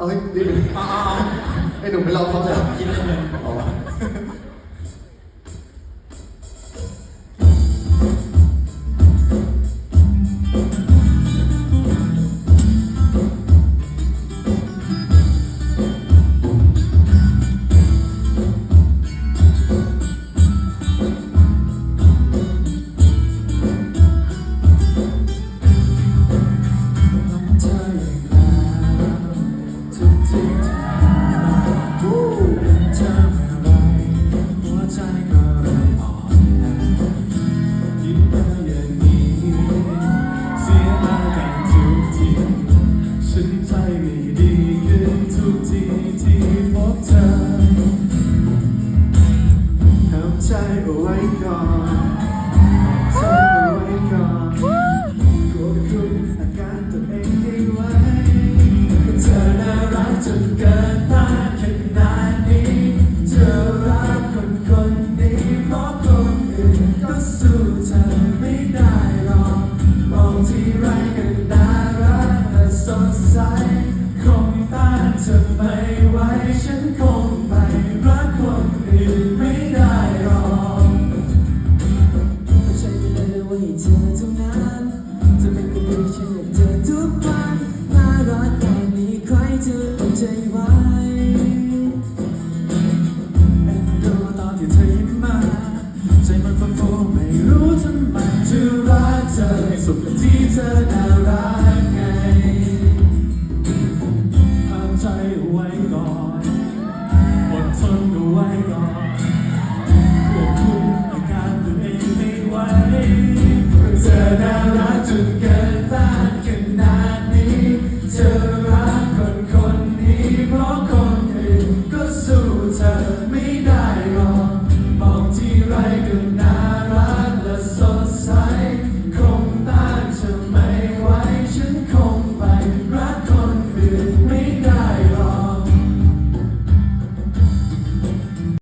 เอ้ยไอ้หนุ่มไม่รอเขาเลยกินเลย gone. เธอเท่านั้นจะไม่เคยดีฉันอยาเธอทุกวันถ้ารักแบบนี้ใครจะอดใจไว้เอ็นดูตอนที่เธอยิ้มมาใจมันฟุ้งๆไม่รู้ทำไมจะรักเธอ Thank you.